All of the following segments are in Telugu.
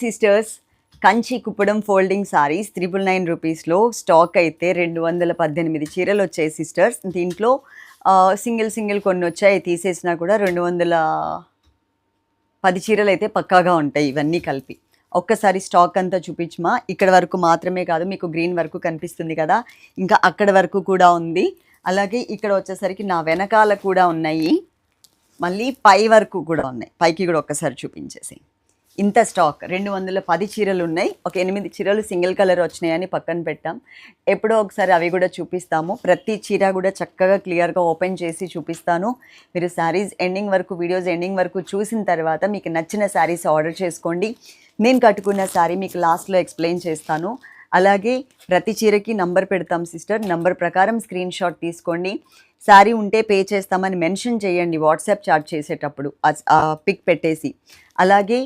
Sisters Kanchi Kuppadam folding sarees triple nine రూపీస్లో స్టాక్ అయితే రెండు వందల పద్దెనిమిది చీరలు వచ్చాయి సిస్టర్స్. దీంట్లో సింగిల్ సింగిల్ కొన్ని వచ్చాయి తీసేసినా కూడా రెండు వందల పది చీరలు అయితే పక్కాగా ఉంటాయి ఇవన్నీ కలిపి. ఒక్కసారి స్టాక్ అంతా చూపించమా? ఇక్కడ వరకు మాత్రమే కాదు మీకు గ్రీన్ వరకు కనిపిస్తుంది కదా? ఇంకా అక్కడ వరకు కూడా ఉంది. అలాగే ఇక్కడ వచ్చేసరికి నా వెనకాల కూడా ఉన్నాయి. మళ్ళీ పై వరకు కూడా ఉన్నాయి. పైకి కూడా ఒక్కసారి చూపించేసి ఇంత స్టాక్. రెండు వందల పది చీరలు ఉన్నాయి ఒక ఎనిమిది చీరలు సింగిల్ కలర్ వచ్చినాయని పక్కన పెట్టాం. ఎప్పుడో ఒకసారి అవి కూడా చూపిస్తాము. ప్రతి చీర కూడా చక్కగా క్లియర్గా ఓపెన్ చేసి చూపిస్తాను. మీరు శారీస్ ఎండింగ్ వరకు వీడియోస్ ఎండింగ్ వరకు చూసిన తర్వాత మీకు నచ్చిన శారీస్ ఆర్డర్ చేసుకోండి. నేను కట్టుకున్న శారీ మీకు లాస్ట్లో ఎక్స్ప్లెయిన్ చేస్తాను. అలాగే ప్రతి చీరకి నంబర్ పెడతాం సిస్టర్. నంబర్ ప్రకారం స్క్రీన్ షాట్ తీసుకోండి. శారీ ఉంటే పే చేస్తామని మెన్షన్ చేయండి వాట్సాప్ చాట్ చేసేటప్పుడు. పిక్ పెట్టేసి. అలాగే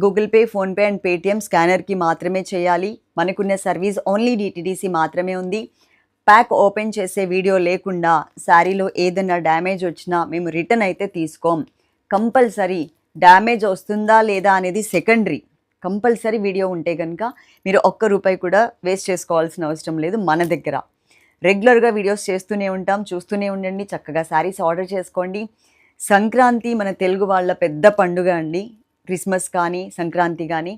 Google Pay PhonePe and Paytm స్కానర్కి మాత్రమే చేయాలి. మనకున్న సర్వీస్ ఓన్లీ డిటిడిసి మాత్రమే ఉంది. ప్యాక్ ఓపెన్ చేసే వీడియో లేకుండా శారీలో ఏదన్నా డ్యామేజ్ వచ్చినా మేము రిటర్న్ అయితే తీసుకోం. కంపల్సరీ డ్యామేజ్ వస్తుందా లేదా అనేది సెకండరీ. కంపల్సరీ వీడియో ఉంటే కనుక మీరు ఒక్క రూపాయి కూడా వేస్ట్ చేసుకోవాల్సిన అవసరం లేదు మన దగ్గర. రెగ్యులర్గా వీడియోస్ చేస్తూనే ఉంటాం చూస్తూనే ఉండండి చక్కగా శారీస్ ఆర్డర్ చేసుకోండి. సంక్రాంతి మన తెలుగు వాళ్ళ పెద్ద పండుగ అండి. క్రిస్మస్ కానీ సంక్రాంతి కానీ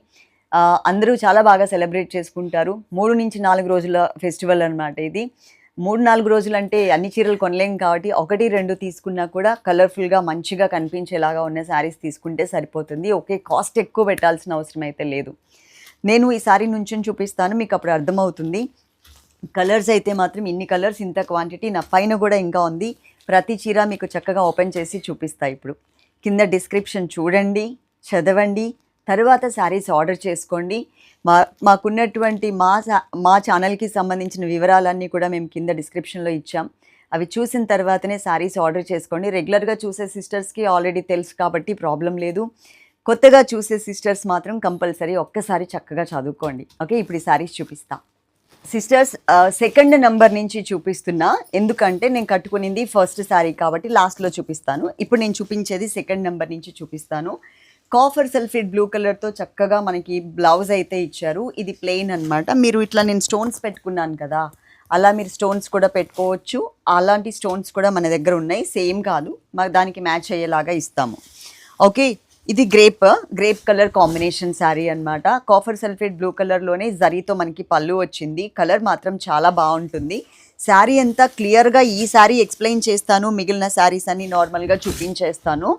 అందరూ చాలా బాగా సెలబ్రేట్ చేసుకుంటారు. మూడు నుంచి నాలుగు రోజుల ఫెస్టివల్ అనమాట ఇది. మూడు నాలుగు రోజులు అంటే అన్ని చీరలు కొనలేం కాబట్టి ఒకటి రెండు తీసుకున్నా కూడా కలర్ఫుల్గా మంచిగా కనిపించేలాగా ఉన్న శారీస్ తీసుకుంటే సరిపోతుంది. ఓకే కాస్ట్ ఎక్కువ పెట్టాల్సిన అవసరం అయితే లేదు. నేను ఈ శారీ నుంచి చూపిస్తాను మీకు అప్పుడు అర్థమవుతుంది. కలర్స్ అయితే మాత్రం ఇన్ని కలర్స్ ఇంత క్వాంటిటీ నా పైన కూడా ఇంకా ఉంది. ప్రతి చీర మీకు చక్కగా ఓపెన్ చేసి చూపిస్తా ఇప్పుడు. కింద డిస్క్రిప్షన్ చూడండి. చదవండి. తర్వాత శారీస్ ఆర్డర్ చేసుకోండి. మా మాకున్నటువంటి మా మా ఛానల్కి సంబంధించిన వివరాలన్నీ కూడా మేము కింద డిస్క్రిప్షన్లో ఇచ్చాం. అవి చూసిన తర్వాతనే శారీస్ ఆర్డర్ చేసుకోండి. రెగ్యులర్గా చూసే సిస్టర్స్కి ఆల్రెడీ తెలుసు కాబట్టి ప్రాబ్లం లేదు. కొత్తగా చూసే సిస్టర్స్ మాత్రం కంపల్సరీ ఒక్కసారి చక్కగా చదువుకోండి. ఓకే ఇప్పుడు ఈ శారీస్ చూపిస్తా. సిస్టర్స్ సెకండ్ నెంబర్ నుంచి చూపిస్తున్నా. ఎందుకంటే నేను కట్టుకునింది ఫస్ట్ శారీ కాబట్టి లాస్ట్లో చూపిస్తాను. ఇప్పుడు నేను చూపించేది సెకండ్ నెంబర్ నుంచి చూపిస్తాను. కాఫర్ సల్ఫేట్ బ్లూ కలర్తో చక్కగా మనకి బ్లౌజ్ అయితే ఇచ్చారు. ఇది ప్లెయిన్ అన్నమాట. మీరు ఇట్లా నేను స్టోన్స్ పెట్టుకున్నాను కదా అలా మీరు స్టోన్స్ కూడా పెట్టుకోవచ్చు. అలాంటి స్టోన్స్ కూడా మన దగ్గర ఉన్నాయి. సేమ్ కాదు మాకు దానికి మ్యాచ్ అయ్యేలాగా ఇస్తాము. ఓకే ఇది grape grape colour combination saree అనమాట కాఫర్ సల్ఫేట్ బ్లూ కలర్లోనే జరీతో మనకి పళ్ళు వచ్చింది. కలర్ మాత్రం చాలా బాగుంటుంది. శారీ అంతా క్లియర్గా ఈ శారీ ఎక్స్ప్లెయిన్ చేస్తాను. మిగిలిన శారీస్ అన్ని నార్మల్గా చూపించేస్తాను.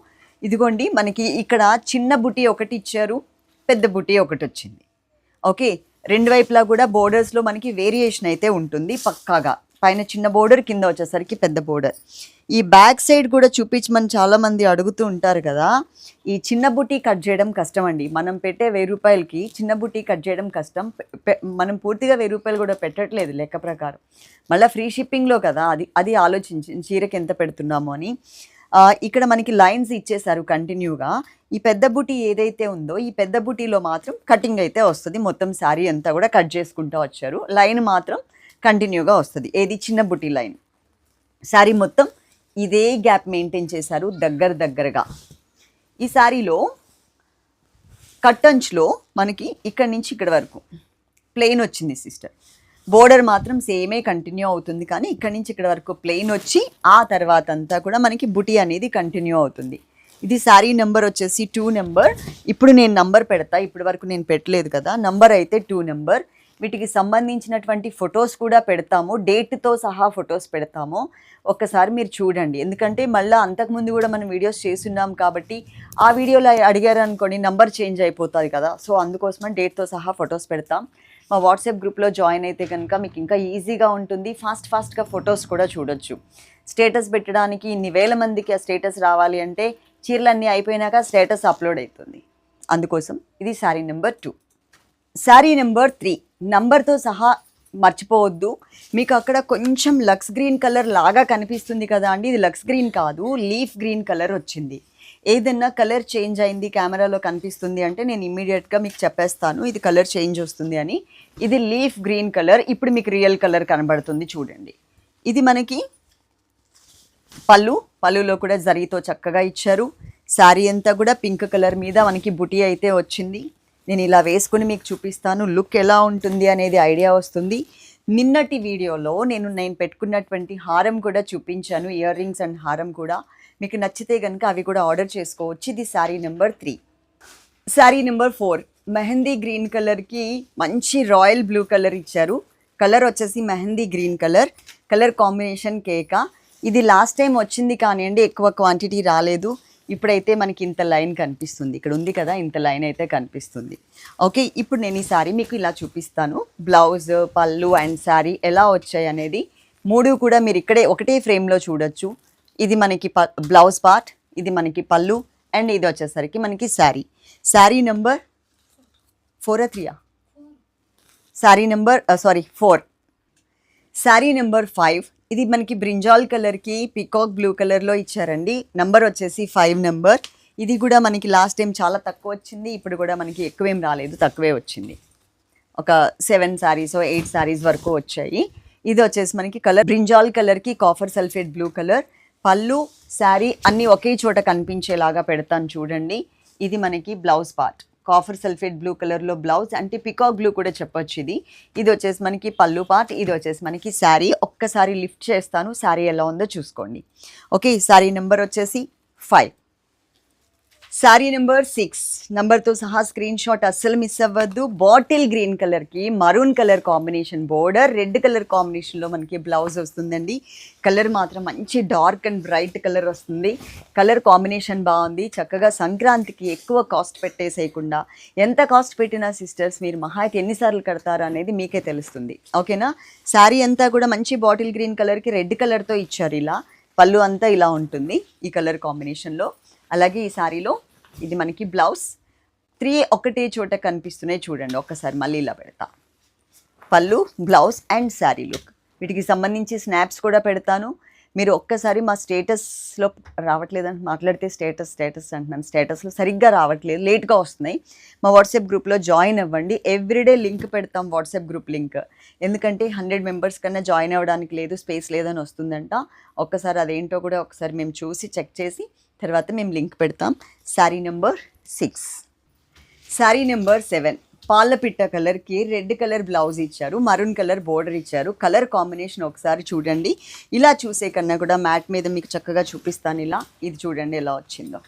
ఇదిగోండి మనకి ఇక్కడ చిన్న బుటీ ఒకటి ఇచ్చారు పెద్ద బుటీ ఒకటి వచ్చింది. ఓకే రెండు వైపులా కూడా బోర్డర్స్లో మనకి వేరియేషన్ అయితే ఉంటుంది పక్కాగా. పైన చిన్న బోర్డర్ కింద వచ్చేసరికి పెద్ద బోర్డర్ ఈ బ్యాక్ సైడ్ కూడా చూపించమని చాలామంది అడుగుతూ ఉంటారు కదా ఈ చిన్న బుటీ కట్ చేయడం కష్టం అండి మనం పెట్టే వెయ్యి రూపాయలకి చిన్న బుటీ కట్ చేయడం కష్టం. మనం పూర్తిగా వెయ్యి రూపాయలు కూడా పెట్టట్లేదు లెక్క ప్రకారం. మళ్ళీ ఫ్రీ షిప్పింగ్లో కదా అది అది ఆలోచించి చీరకి ఎంత పెడుతున్నాము అని. ఇక్కడ మనకి లైన్స్ ఇచ్చేసారు కంటిన్యూగా. ఈ పెద్ద బుటీ ఏదైతే ఉందో ఈ పెద్ద బుటీలో మాత్రం కటింగ్ అయితే వస్తుంది. మొత్తం శారీ అంతా కూడా కట్ చేసుకుంటూ వచ్చారు. లైన్ మాత్రం కంటిన్యూగా వస్తుంది. ఏది? చిన్న బుటీ లైన్. శారీ మొత్తం ఇదే గ్యాప్ మెయింటైన్ చేశారు దగ్గర దగ్గరగా. ఈ శారీలో కట్టంచ్లో మనకి ఇక్కడి నుంచి ఇక్కడ వరకు ప్లెయిన్ వచ్చింది సిస్టర్. బోర్డర్ మాత్రం సేమే కంటిన్యూ అవుతుంది. కానీ ఇక్కడి నుంచి ఇక్కడ వరకు ప్లెయిన్ వచ్చి ఆ తర్వాత అంతా కూడా మనకి బుటీ అనేది కంటిన్యూ అవుతుంది. ఇది శారీ నెంబర్ వచ్చేసి టూ నెంబర్. ఇప్పుడు నేను నంబర్ పెడతా. ఇప్పటి వరకు నేను పెట్టలేదు కదా. నంబర్ అయితే టూ నెంబర్. వీటికి సంబంధించినటువంటి ఫొటోస్ కూడా పెడతాము. డేట్తో సహా ఫొటోస్ పెడతాము. ఒక్కసారి మీరు చూడండి. ఎందుకంటే మళ్ళీ అంతకుముందు కూడా మనం వీడియోస్ చేస్తున్నాం కాబట్టి ఆ వీడియోలో అడిగారు అనుకోండి నంబర్ చేంజ్ అయిపోతుంది కదా. సో అందుకోసమని డేట్తో సహా ఫొటోస్ పెడతాం. మా వాట్సాప్ గ్రూప్లో జాయిన్ అయితే కనుక మీకు ఇంకా ఈజీగా ఉంటుంది. ఫాస్ట్ ఫాస్ట్గా ఫొటోస్ కూడా చూడొచ్చు. స్టేటస్ పెట్టడానికి ఇన్ని వేల మందికి ఆ స్టేటస్ రావాలి అంటే చీరలన్నీ అయిపోయినాక స్టేటస్ అప్లోడ్ అవుతుంది అందుకోసం ఇది saree number two. Saree number three. నంబర్తో సహా మర్చిపోవద్దు. మీకు అక్కడ కొంచెం లక్స్ గ్రీన్ కలర్ లాగా కనిపిస్తుంది కదా అండి. ఇది లక్స్ గ్రీన్ కాదు లీఫ్ గ్రీన్ కలర్ వచ్చింది. ఏదన్నా కలర్ చేంజ్ అయింది కెమెరాలో కనిపిస్తుంది అంటే నేను ఇమ్మీడియట్గా మీకు చెప్పేస్తాను. ఇది కలర్ చేంజ్ వస్తుంది అని. ఇది లీఫ్ గ్రీన్ కలర్. ఇప్పుడు మీకు రియల్ కలర్ కనబడుతుంది చూడండి. ఇది మనకి పళ్ళు. పళ్ళులో కూడా జరీతో చక్కగా ఇచ్చారు. శారీ అంతా కూడా పింక్ కలర్ మీద మనకి బుటీ అయితే వచ్చింది. నేను ఇలా వేసుకుని మీకు చూపిస్తాను. లుక్ ఎలా ఉంటుంది అనేది ఐడియా వస్తుంది. నిన్నటి వీడియోలో నేను నేను పెట్టుకున్నటువంటి హారం కూడా చూపించాను ఇయర్ రింగ్స్ అండ్ హారం కూడా. మీకు నచ్చితే కనుక అవి కూడా ఆర్డర్ చేసుకోవచ్చు. ఇది saree number three. Saree number four. Mehndi green కలర్కి మంచి రాయల్ బ్లూ కలర్ ఇచ్చారు. కలర్ వచ్చేసి mehndi green colour. Colour combination కేకా. ఇది లాస్ట్ టైం వచ్చింది కానివ్వండి ఎక్కువ క్వాంటిటీ రాలేదు. ఇప్పుడైతే మనకి ఇంత లైన్ కనిపిస్తుంది. ఇక్కడ ఉంది కదా ఇంత లైన్ అయితే కనిపిస్తుంది. ఓకే ఇప్పుడు నేను ఈ సారీ మీకు ఇలా చూపిస్తాను. బ్లౌజ్ పళ్ళు అండ్ శారీ ఎలా వచ్చాయి అనేది మూడు కూడా మీరు ఇక్కడే ఒకటే ఫ్రేమ్లో చూడొచ్చు. ఇది మనకి ప బ్లౌజ్ పార్ట్ ఇది మనకి పళ్ళు అండ్ ఇది వచ్చేసరికి మనకి sari sari number four త్రీయా saree number sorry four. Saree number five ఇది మనకి బ్రింజాల్ కలర్కి పికాక్ బ్లూ కలర్లో ఇచ్చారండి. నంబర్ వచ్చేసి ఫైవ్ నెంబర్ ఇది కూడా మనకి లాస్ట్ టైం చాలా తక్కువ వచ్చింది ఇప్పుడు కూడా మనకి ఎక్కువేం రాలేదు తక్కువే వచ్చింది. ఒక సెవెన్ శారీస్ ఎయిట్ శారీస్ వరకు వచ్చాయి. ఇది వచ్చేసి మనకి కలర్ బ్రింజాల్ కలర్కి కాఫర్ సల్ఫేట్ బ్లూ కలర్ పళ్ళు శారీ అన్నీ ఒకే చోట కనిపించేలాగా పెడతాను చూడండి. ఇది మనకి blouse part copper sulphate blue కలర్లో బ్లౌజ్ అంటే పికాక్ బ్లూ కూడా చెప్పొచ్చు ఇది. ఇది వచ్చేసి మనకి పళ్ళు పార్ట్ ఇది వచ్చేసి మనకి శారీ. ఒక్కసారి లిఫ్ట్ చేస్తాను. శారీ ఎలా ఉందో చూసుకోండి. ఓకే శారీ నెంబర్ వచ్చేసి ఫైవ్. శారీ నెంబర్ సిక్స్ నంబర్తో సహా స్క్రీన్ షాట్ అస్సలు మిస్ అవ్వద్దు బాటిల్ గ్రీన్ కలర్కి maroon colour combination border red colour కాంబినేషన్లో మనకి బ్లౌజ్ వస్తుందండి కలర్ మాత్రం మంచి డార్క్ అండ్ బ్రైట్ కలర్ వస్తుంది కలర్ కాంబినేషన్ బాగుంది చక్కగా సంక్రాంతికి ఎక్కువ కాస్ట్ పెట్టేసేయకుండా ఎంత కాస్ట్ పెట్టినా సిస్టర్స్ మీరు మహా అయితే ఎన్నిసార్లు కడతారు అనేది మీకే తెలుస్తుంది ఓకేనా శారీ అంతా కూడా మంచి బాటిల్ గ్రీన్ కలర్కి రెడ్ కలర్తో ఇచ్చారు ఇలా పళ్ళు అంతా ఇలా ఉంటుంది ఈ కలర్ కాంబినేషన్లో అలాగే ఈ శారీలో ఇది మనకి బ్లౌజ్. త్రీ ఒకటే చోట కనిపిస్తున్నాయి చూడండి. ఒక్కసారి మళ్ళీ ఇలా పెడతా. పళ్ళు బ్లౌజ్ అండ్ శారీ లుక్. వీటికి సంబంధించి స్నాప్స్ కూడా పెడతాను. మీరు ఒక్కసారి మా స్టేటస్లో రావట్లేదని మాట్లాడితే స్టేటస్ స్టేటస్ అంటున్నాను. స్టేటస్లో సరిగ్గా రావట్లేదు. లేట్గా వస్తున్నాయి. మా వాట్సాప్ గ్రూప్లో జాయిన్ అవ్వండి. ఎవ్రీడే లింక్ పెడతాం వాట్సాప్ గ్రూప్ లింక్. ఎందుకంటే హండ్రెడ్ మెంబర్స్ కన్నా జాయిన్ అవ్వడానికి లేదు స్పేస్ లేదని వస్తుందంట. ఒక్కసారి అదేంటో కూడా ఒకసారి మేము చూసి చెక్ చేసి తర్వాత మేము లింక్ పెడతాం. Saree number six. Saree number seven. పాలపిట్ట కలర్కి రెడ్ కలర్ బ్లౌజ్ ఇచ్చారు మరూన్ కలర్ బోర్డర్ ఇచ్చారు. కలర్ కాంబినేషన్ ఒకసారి చూడండి. ఇలా చూసే కన్నా కూడా మ్యాట్ మీద మీకు చక్కగా చూపిస్తాను ఇలా. ఇది చూడండి ఎలా వచ్చిందో.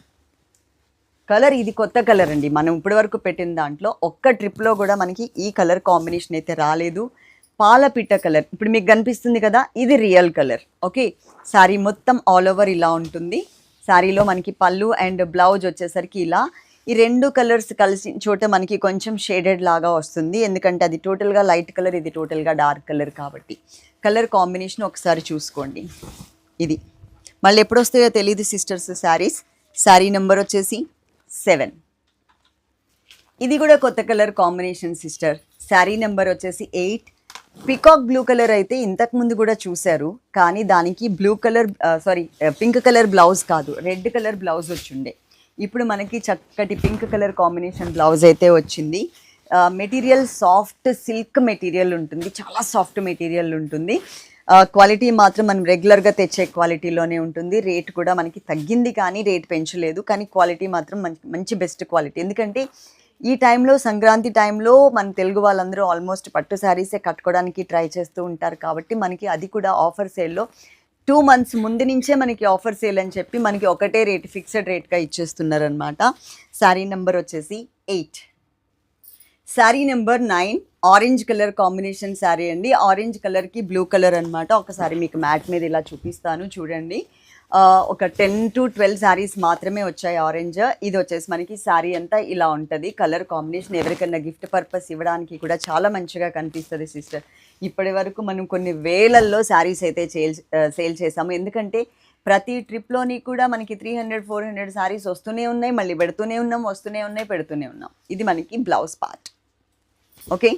కలర్ ఇది కొత్త కలర్ అండి. మనం ఇప్పటివరకు పెట్టిన దాంట్లో ఒక్క ట్రిప్లో కూడా మనకి ఈ కలర్ కాంబినేషన్ అయితే రాలేదు. పాలపిట్ట కలర్. ఇప్పుడు మీకు కనిపిస్తుంది కదా ఇది రియల్ కలర్. ఓకే? శారీ మొత్తం ఆల్ ఓవర్ ఇలా ఉంటుంది. శారీలో మనకి పళ్ళు అండ్ బ్లౌజ్ వచ్చేసరికి ఇలా ఈ రెండు కలర్స్ కలిసి చోట మనకి కొంచెం షేడెడ్ లాగా వస్తుంది. ఎందుకంటే అది టోటల్గా లైట్ కలర్ ఇది టోటల్గా డార్క్ కలర్ కాబట్టి. కలర్ కాంబినేషన్ ఒకసారి చూసుకోండి. ఇది. మళ్ళీ ఎప్పుడు వస్తాయో తెలియదు సిస్టర్స్ శారీస్ శారీ నెంబర్ వచ్చేసి సెవెన్ ఇది కూడా కొత్త colour combination sister saree number వచ్చేసి ఎయిట్ పికాక్ బ్లూ కలర్ అయితే ఇంతకుముందు కూడా చూశారు. కానీ దానికి blue colour sorry pink colour blouse కాదు. రెడ్ కలర్ బ్లౌజ్ వచ్చిండే. ఇప్పుడు మనకి చక్కటి పింక్ కలర్ కాంబినేషన్ బ్లౌజ్ అయితే వచ్చింది. మెటీరియల్ సాఫ్ట్ సిల్క్ మెటీరియల్ ఉంటుంది. చాలా సాఫ్ట్ మెటీరియల్ ఉంటుంది. క్వాలిటీ మాత్రం మనం రెగ్యులర్గా తెచ్చే క్వాలిటీలోనే ఉంటుంది. రేట్ కూడా మనకి తగ్గింది కానీ రేట్ పెంచలేదు. కానీ క్వాలిటీ మాత్రం మంచి మంచి బెస్ట్ క్వాలిటీ. ఎందుకంటే ఈ టైంలో సంక్రాంతి టైంలో మన తెలుగు వాళ్ళందరూ ఆల్మోస్ట్ పట్టు శారీసే కట్టుకోవడానికి ట్రై చేస్తూ ఉంటారు కాబట్టి మనకి అది కూడా ఆఫర్ సేల్లో టూ మంత్స్ ముందు నుంచే మనకి ఆఫర్ సేల్ అని చెప్పి మనకి ఒకటే రేట్ ఫిక్స్డ్ రేట్గా ఇచ్చేస్తున్నారనమాట శారీ నెంబర్ వచ్చేసి eight saree number nine orange colour combination saree అండి. ఆరెంజ్ కలర్కి బ్లూ కలర్ అనమాట ఒకసారి మీకు మ్యాట్ మీద ఇలా చూపిస్తాను చూడండి. ఒక టెన్ టు ట్వెల్వ్ శారీస్ మాత్రమే వచ్చాయి ఆరెంజ్. ఇది వచ్చేసి మనకి శారీ అంతా ఇలా ఉంటుంది. కలర్ కాంబినేషన్ ఎవరికైనా గిఫ్ట్ పర్పస్ ఇవ్వడానికి కూడా చాలా మంచిగా కనిపిస్తుంది సిస్టర్. ఇప్పటి వరకు మనం కొన్ని వేలల్లో శారీస్ అయితే సేల్ సేల్ చేసాము ఎందుకంటే ప్రతి ట్రిప్లోని కూడా మనకి three hundred four hundred sarees వస్తూనే ఉన్నాయి. మళ్ళీ పెడుతూనే ఉన్నాం వస్తూనే ఉన్నాయి పెడుతూనే ఉన్నాం. ఇది మనకి బ్లౌజ్ పార్ట్. ఓకే?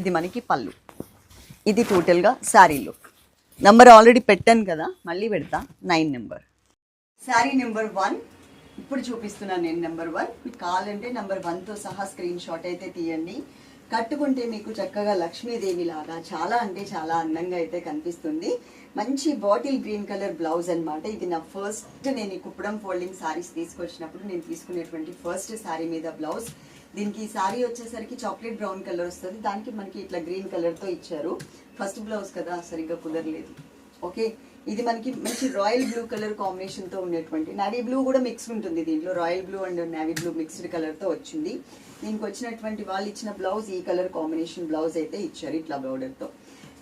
ఇది మనకి పళ్ళు. ఇది టోటల్గా శారీ లుక్ నంబర్ ఆల్రెడీ పెట్టాను కదా మళ్ళీ పెడతా. Nine number saree number one ఇప్పుడు చూపిస్తున్నాను నేను నెంబర్ వన్ మీకు కావాలంటే నెంబర్ వన్తో సహా స్క్రీన్ షాట్ అయితే తీయండి. కట్టుకుంటే మీకు చక్కగా లక్ష్మీదేవి లాగా చాలా అంటే చాలా అందంగా అయితే కనిపిస్తుంది. మంచి బాటిల్ గ్రీన్ కలర్ బ్లౌజ్ అనమాట ఇది నా ఫస్ట్ నేను ఈ కుప్పడం ఫోల్డింగ్ సారీస్ తీసుకొచ్చినప్పుడు నేను తీసుకునేటువంటి ఫస్ట్ శారీ మీద బ్లౌజ్. దీనికి సారీ వచ్చేసరికి చాక్లెట్ బ్రౌన్ కలర్ వస్తుంది. దానికి మనకి ఇట్లా గ్రీన్ కలర్తో ఇచ్చారు. ఫస్ట్ బ్లౌజ్ కదా సరిగ్గా కుదరలేదు. ఓకే? ఇది మనకి మంచి రాయల్ బ్లూ కలర్ కాంబినేషన్తో ఉన్నటువంటి ఉండేటువంటి నావీ బ్లూ కూడా మిక్స్ ఉంటుంది దీంట్లో. Royal blue and navy blue mixed కలర్తో వచ్చింది. దీనికి వచ్చినటువంటి వాళ్ళు ఇచ్చిన బ్లౌజ్ ఈ కలర్ కాంబినేషన్ బ్లౌజ్ అయితే ఇచ్చారు ఇట్లా border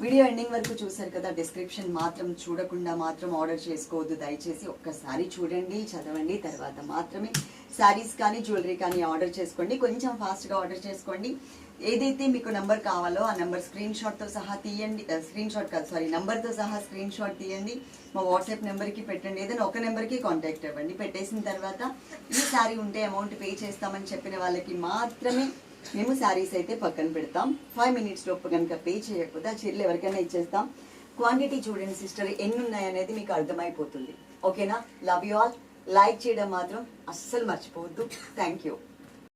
వీడియో ఎండింగ్ వరకు చూసారు కదా డిస్క్రిప్షన్ మాత్రం చూడకుండా మాత్రం ఆర్డర్ చేసుకోవద్దు. దయచేసి ఒక్కసారి చూడండి చదవండి తర్వాత మాత్రమే శారీస్ కానీ జ్యువెలరీ కానీ ఆర్డర్ చేసుకోండి. కొంచెం ఫాస్ట్గా ఆర్డర్ చేసుకోండి. ఏదైతే మీకు నెంబర్ కావాలో ఆ నెంబర్ స్క్రీన్ షాట్తో సహా తీయండి. స్క్రీన్ షాట్ కాదు సారీ నెంబర్తో సహా స్క్రీన్ షాట్ తీయండి. మా వాట్సాప్ నెంబర్కి పెట్టండి. ఏదైనా ఒక నెంబర్కి కాంటాక్ట్ అవ్వండి. పెట్టేసిన తర్వాత ఈ శారీ ఉంటే అమౌంట్ పే చేస్తామని చెప్పిన వాళ్ళకి మాత్రమే మేము శారీస్ అయితే పక్కన పెడతాం. ఫైవ్ మినిట్స్ లోపు కనుక పే చేయకపోతే ఆ చీరలు ఎవరికైనా ఇచ్చేస్తాం. క్వాంటిటీ చూడండి సిస్టర్ ఎన్ని ఉన్నాయనేది మీకు అర్థమైపోతుంది. ఓకేనా లవ్ యూ ఆల్ లైక్ చేయడం మాత్రం అస్సలు మర్చిపోవద్దు. Thank you